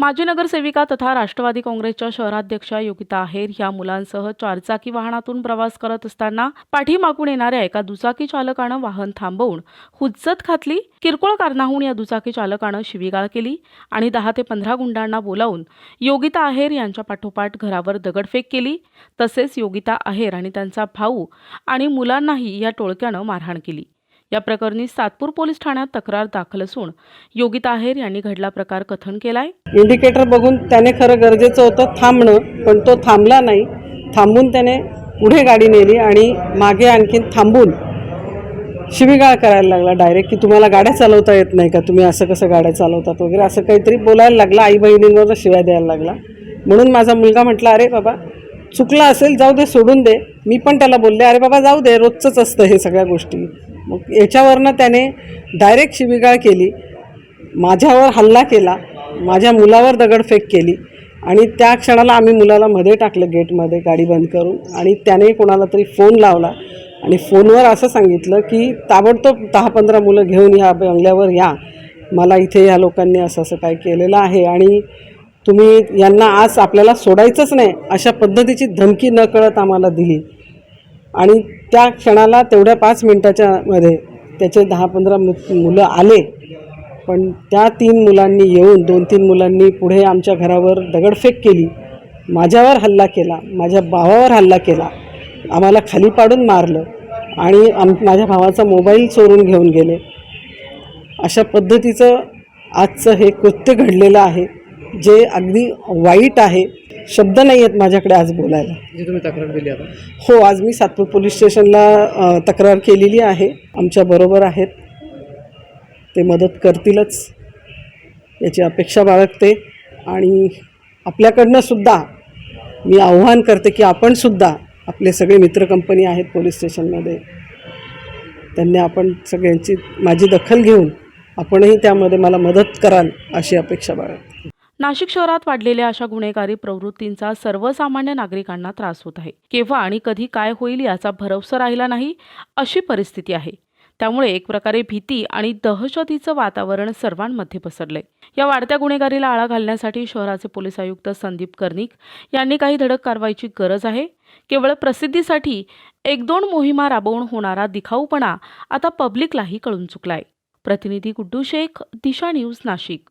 माजी नगरसेविका तथा राष्ट्रवादी काँग्रेसच्या शहराध्यक्षा योगिता आहेर या मुलांसह चारचाकी वाहनातून प्रवास करत असताना पाठीमागून येणाऱ्या एका दुचाकी चालकानं वाहन थांबवून हुज्जत घातली. किरकोळ कारणाहून या दुचाकी चालकानं शिवीगाळ केली आणि दहा ते पंधरा गुंडांना बोलावून योगिता आहेर यांच्या पाठोपाठ घरावर दगडफेक केली. तसेच योगिता आहेर आणि त्यांचा भाऊ आणि मुलांनाही या टोळक्यानं मारहाण केली. या प्रकरणी सातपूर पोलीस ठाण्यात तक्रार दाखल असून योगिता ताहेर यांनी घडला प्रकार कथन केलाय. इंडिकेटर बघून त्याने खरं गरजेचं होतं थांबणं पण तो थांबला नाही. थांबून त्याने पुढे गाडी नेली आणि मागे आणखीन थांबून शिवीगाळ करायला लागला. डायरेक्ट की तुम्हाला गाड्या चालवता येत नाही का? तुम्ही असं कसं गाड्या चालवतात वगैरे? असं काहीतरी बोलायला लागला. आई बहिणींवर शिव्या द्यायला लागला. म्हणून माझा मुलगा म्हटला अरे बाबा चुकला असेल जाऊ दे सोडून दे. मी पण त्याला बोलले अरे बाबा जाऊ दे रोजचंच असतं हे सगळ्या गोष्टी. मग याच्यावरनं त्याने डायरेक्ट शिवीगाळ केली. माझ्यावर हल्ला केला. माझ्या मुलावर दगडफेक केली. आणि त्या क्षणाला आम्ही मुलाला मध्ये टाकलं गेटमध्ये गाडी बंद करून. आणि त्याने कोणाला तरी फोन लावला. आणि फोनवर असं सांगितलं की ताबडतोब दहा पंधरा मुलं घेऊन या बंगल्यावर या. मला इथे या लोकांनी असं असं काय केलेलं आहे. आणि तुम्ही यांना आज आपल्याला सोडायचंच नाही. अशा पद्धतीची धमकी न कळत आम्हाला दिली. आणि त्या क्षणाला तेवढ्या पाच मिनटाच्या मध्ये त्याचे दहा पंधरा मु मुलं आले. पण त्या तीन मुलांनी येऊन दोन तीन मुलांनी पुढे आमच्या घरावर दगडफेक केली. माझ्यावर हल्ला केला माझ्या भावावर हल्ला केला आम्हाला खाली पाडून मारलं आणि आम माझ्या भावाचा मोबाईल चोरून घेऊन गेले. अशा पद्धतीचं आजचं हे कृत्य घडलेलं आहे जे अगदी वाईट आहे. शब्द नाही आहेत माझ्याकडे आज बोलायला. जी तुम्ही तक्रार दिली आता? हो आज मी सातपूर पोलीस स्टेशनला अ, तक्रार केलेली आहे. आमच्या बरोबर आहेत. ते मदत करतीलच. याची अपेक्षा बाळगते. आणि आपल्याकडनं सुद्धा मी आव्हान करते की आपण सुद्धा आपले सगळे मित्र कंपनी आहेत पोलीस स्टेशनमध्ये. त्यांनी आपण सगळ्यांची माझी दखल घेऊन आपणही त्यामध्ये मला मदत कराल अशी अपेक्षा बाळगते. नाशिक शहरात वाढलेल्या अशा गुन्हेगारी प्रवृत्तींचा सर्वसामान्य नागरिकांना त्रास होत आहे. केव्हा आणि कधी काय होईल याचा भरवसा राहिला नाही अशी परिस्थिती आहे. त्यामुळे एक प्रकारे भीती आणि दहशतीचं वातावरण सर्वांमध्ये पसरलंय. या वाढत्या गुन्हेगारीला आळा घालण्यासाठी शहराचे पोलीस आयुक्त संदीप कर्णिक यांनी काही धडक कारवाईची गरज आहे. केवळ प्रसिद्धीसाठी एक दोन मोहिमा राबवून होणारा दिखाऊपणा आता पब्लिकलाही कळून चुकलाय. प्रतिनिधी गुड्डू शेख दिशा न्यूज नाशिक.